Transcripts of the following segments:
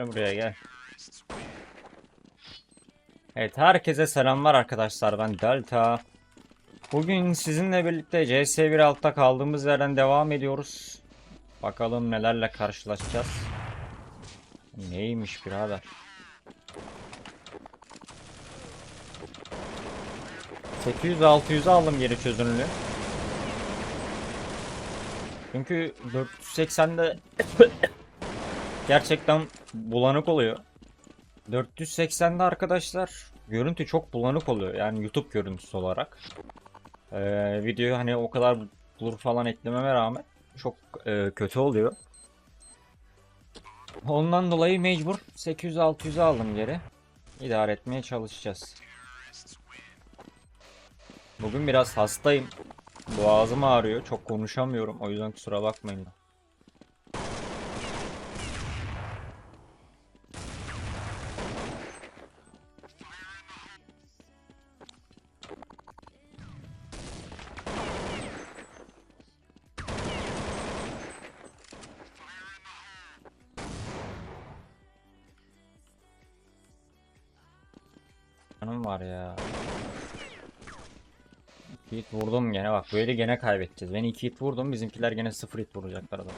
Gel buraya gel. Evet herkese selamlar arkadaşlar ben Delta. Bugün sizinle birlikte CS1 altta kaldığımız yerden devam ediyoruz. Bakalım nelerle karşılaşacağız. Neymiş birader? ...800 600'e aldım geri çözünürlüğü. Çünkü 480'de gerçekten bulanık oluyor. 480'de arkadaşlar görüntü çok bulanık oluyor. Yani YouTube görüntüsü olarak. Ee, video hani o kadar blur falan eklememe rağmen çok e, kötü oluyor. Ondan dolayı mecbur 800-600'e aldım geri. İdare etmeye çalışacağız. Bugün biraz hastayım. Boğazım ağrıyor. Çok konuşamıyorum. O yüzden kusura bakmayın. Ya. İki hit vurdum gene bak böyle gene kaybedeceğiz. Ben iki hit vurdum bizimkiler gene sıfır hit vuracaklar adam.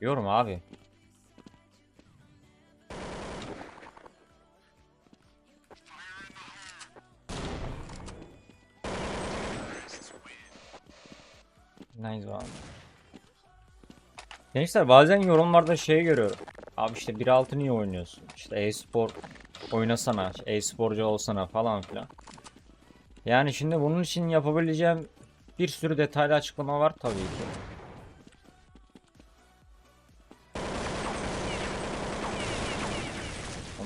Diyorum abi. Gençler bazen yorumlarda şey görüyorum. Abi işte 1.6 niye oynuyorsun? İşte e-spor oynasana, e-sporcu olsana falan filan. Yani şimdi bunun için yapabileceğim bir sürü detaylı açıklama var tabii ki.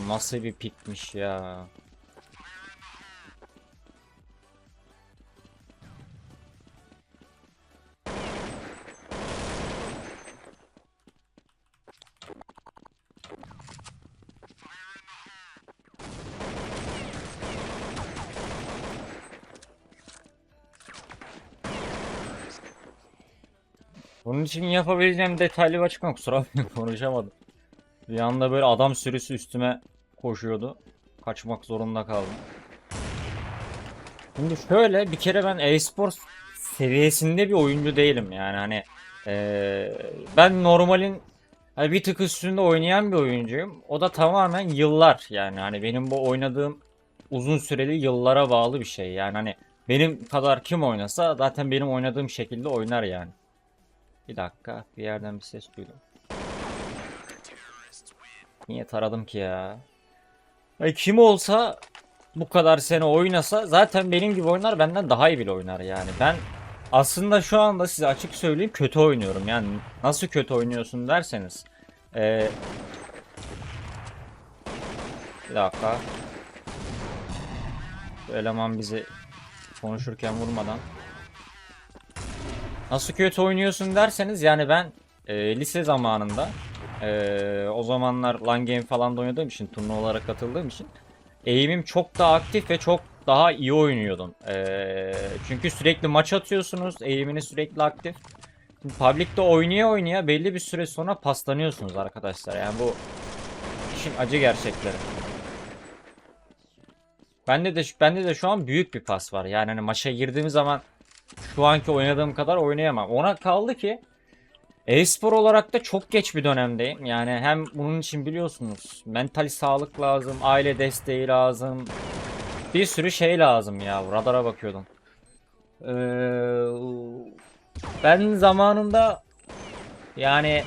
Nasıl bir pikmiş ya. Bunun için yapabileceğim detaylı bir açıklama kusura bakmayın konuşamadım. Bir anda böyle adam sürüsü üstüme koşuyordu. Kaçmak zorunda kaldım. Şimdi şöyle bir kere ben e-spor seviyesinde bir oyuncu değilim yani hani eee, ben normalin hani bir tık üstünde oynayan bir oyuncuyum. O da tamamen yıllar yani hani benim bu oynadığım uzun süreli yıllara bağlı bir şey yani hani benim kadar kim oynasa zaten benim oynadığım şekilde oynar yani. Bir dakika bir yerden bir ses duydum. Niye taradım ki ya? Ay kim olsa bu kadar sene oynasa zaten benim gibi oynar benden daha iyi bile oynar yani. Ben aslında şu anda size açık söyleyeyim kötü oynuyorum. Yani nasıl kötü oynuyorsun derseniz. Ee, bir dakika. Bu eleman bizi konuşurken vurmadan. Nasıl kötü oynuyorsun derseniz yani ben e, lise zamanında e, o zamanlar LAN game falan da oynadığım için turnuvalara katıldığım için eğimim çok daha aktif ve çok daha iyi oynuyordum. E, çünkü sürekli maç atıyorsunuz eğiminiz sürekli aktif. Public'te oynaya oynaya belli bir süre sonra paslanıyorsunuz arkadaşlar. Yani bu işin acı gerçekleri. Bende de bende de şu an büyük bir pas var. Yani hani maça girdiğim zaman şu anki oynadığım kadar oynayamam. Ona kaldı ki e-spor olarak da çok geç bir dönemdeyim. Yani hem bunun için biliyorsunuz mental sağlık lazım, aile desteği lazım. Bir sürü şey lazım ya. Radara bakıyordum. Ee, ben zamanında yani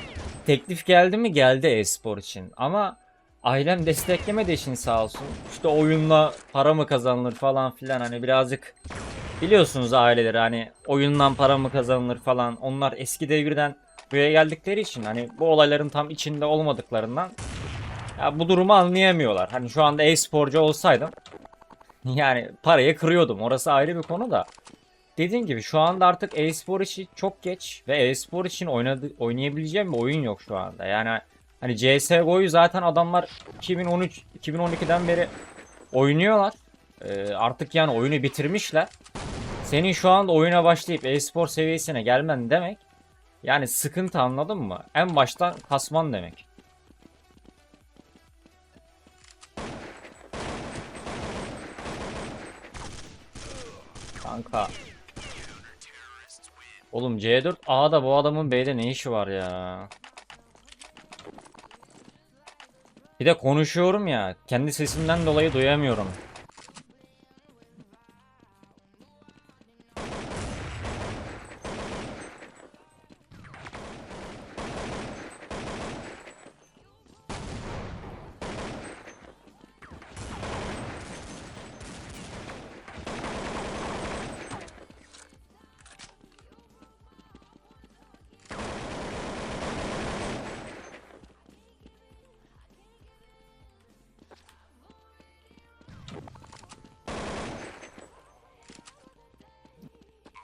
teklif geldi mi geldi e-spor için ama ailem desteklemediği için sağ olsun. İşte oyunla para mı kazanılır falan filan hani birazcık Biliyorsunuz aileleri hani oyundan para mı kazanılır falan. Onlar eski devirden buraya geldikleri için hani bu olayların tam içinde olmadıklarından ya bu durumu anlayamıyorlar. Hani şu anda e-sporcu olsaydım yani parayı kırıyordum. Orası ayrı bir konu da. dediğim gibi şu anda artık e-spor için çok geç ve e-spor için oynadı, oynayabileceğim bir oyun yok şu anda. Yani hani CSGO'yu zaten adamlar 2013 2012'den beri oynuyorlar. Ee, artık yani oyunu bitirmişler. Senin şu anda oyuna başlayıp e-spor seviyesine gelmen demek yani sıkıntı anladın mı? En baştan kasman demek. Kanka. Oğlum C4 A'da bu adamın B'de ne işi var ya? Bir de konuşuyorum ya. Kendi sesimden dolayı duyamıyorum.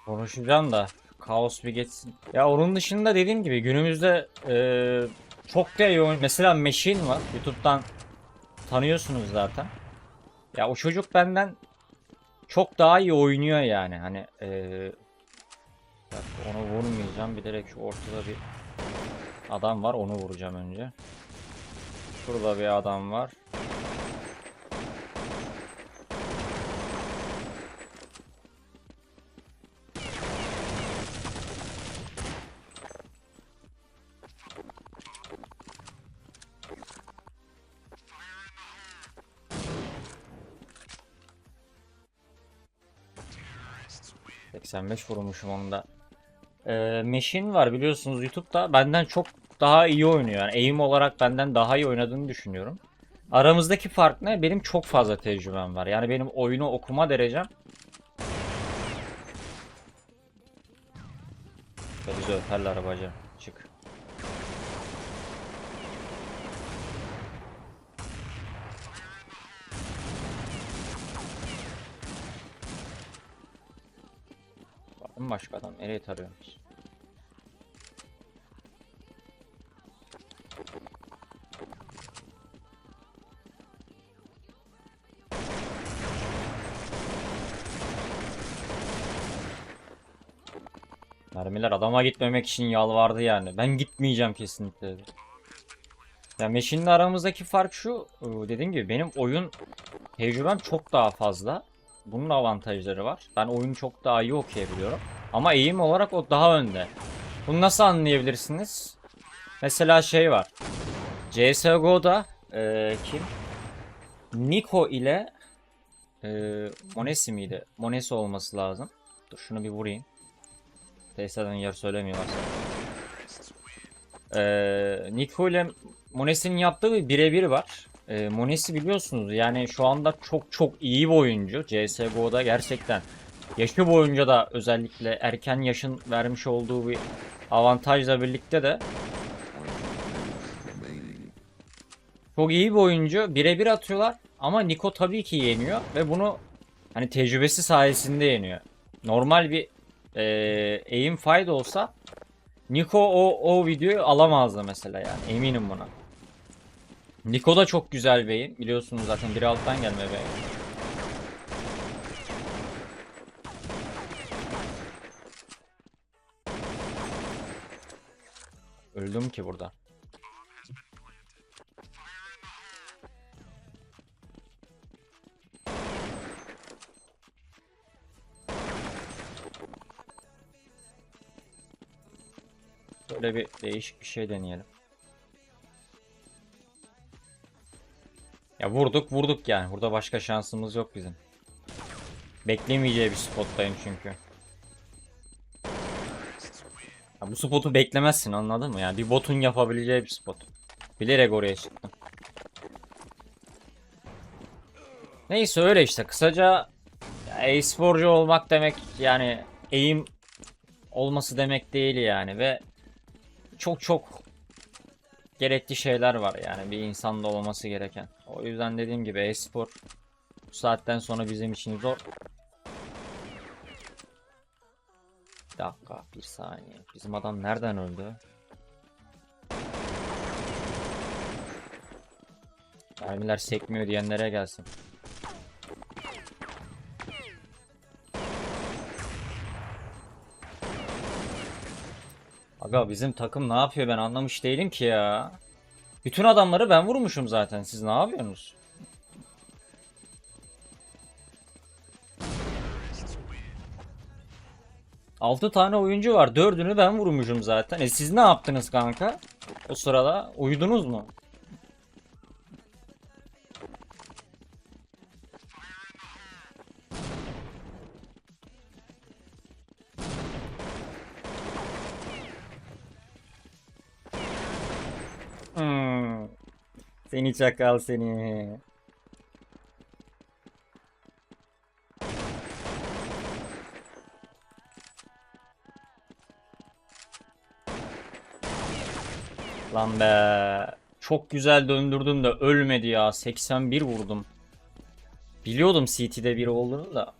Konuşacağım da kaos bir geçsin. Ya onun dışında dediğim gibi günümüzde eee, çok da iyi oyun. Mesela Machine var. YouTube'dan tanıyorsunuz zaten. Ya o çocuk benden çok daha iyi oynuyor yani. Hani bir dakika, onu vurmayacağım. Bir direkt şu ortada bir adam var. Onu vuracağım önce. Şurada bir adam var. ...85 vurmuşum onda. Ee, Machine var biliyorsunuz YouTube'da. Benden çok daha iyi oynuyor. Yani aim olarak benden daha iyi oynadığını düşünüyorum. Aramızdaki fark ne? Benim çok fazla tecrübem var. Yani benim oyunu okuma derecem... Bizi öperler bacım. Çık. Var mı başka adam? Nereye tarıyorsunuz? Mermiler adama gitmemek için yalvardı yani. Ben gitmeyeceğim kesinlikle. dedi. Ya Machine'le aramızdaki fark şu. e, Dediğim gibi benim oyun tecrübem çok daha fazla. Bunun avantajları var. Ben oyunu çok daha iyi okuyabiliyorum. Ama eğim olarak o daha önde. Bunu nasıl anlayabilirsiniz? Mesela şey var. CSGO'da e, kim? Niko ile e, Monesi miydi? Monesi olması lazım. Dur şunu bir vurayım. Tesadüfen yer söylemiyorlarsa. Ee, Niko ile Monesi'nin yaptığı bir birebir var. Ee, Monesi biliyorsunuz yani şu anda çok çok iyi bir oyuncu. CSGO'da gerçekten yaşı boyunca da özellikle erken yaşın vermiş olduğu bir avantajla birlikte de çok iyi bir oyuncu. Birebir atıyorlar ama Niko tabii ki yeniyor ve bunu hani tecrübesi sayesinde yeniyor. Normal bir eee aim fight olsa Niko o, o videoyu alamazdı mesela yani eminim buna. Niko da çok güzel bir aim biliyorsunuz zaten biri alttan gelme bir aim. Öldüm ki burada. Böyle bir değişik bir şey deneyelim. Ya vurduk vurduk yani. Burada başka şansımız yok bizim. Beklemeyeceği bir spottayım çünkü. Bu spotu beklemezsin anladın mı? Yani bir botun yapabileceği bir spot. Bilerek oraya çıktım. Neyse öyle işte. Kısaca e-sporcu olmak demek yani aim olması demek değil yani ve çok çok gerekli şeyler var yani bir insanda olması gereken. O yüzden dediğim gibi e-spor bu saatten sonra bizim için zor. Bir dakika, bir saniye. Bizim adam nereden öldü? Mermiler sekmiyor diyenlere gelsin. Aga bizim takım ne yapıyor ben anlamış değilim ki ya. Bütün adamları ben vurmuşum zaten. Siz ne yapıyorsunuz? Altı tane oyuncu var. Dördünü ben vurmuşum zaten. E siz ne yaptınız kanka? O sırada uyudunuz mu? Hmm. Seni çakal seni. Lan be. Çok güzel döndürdüm de ölmedi ya. 81 vurdum. Biliyordum CT'de biri olduğunu da.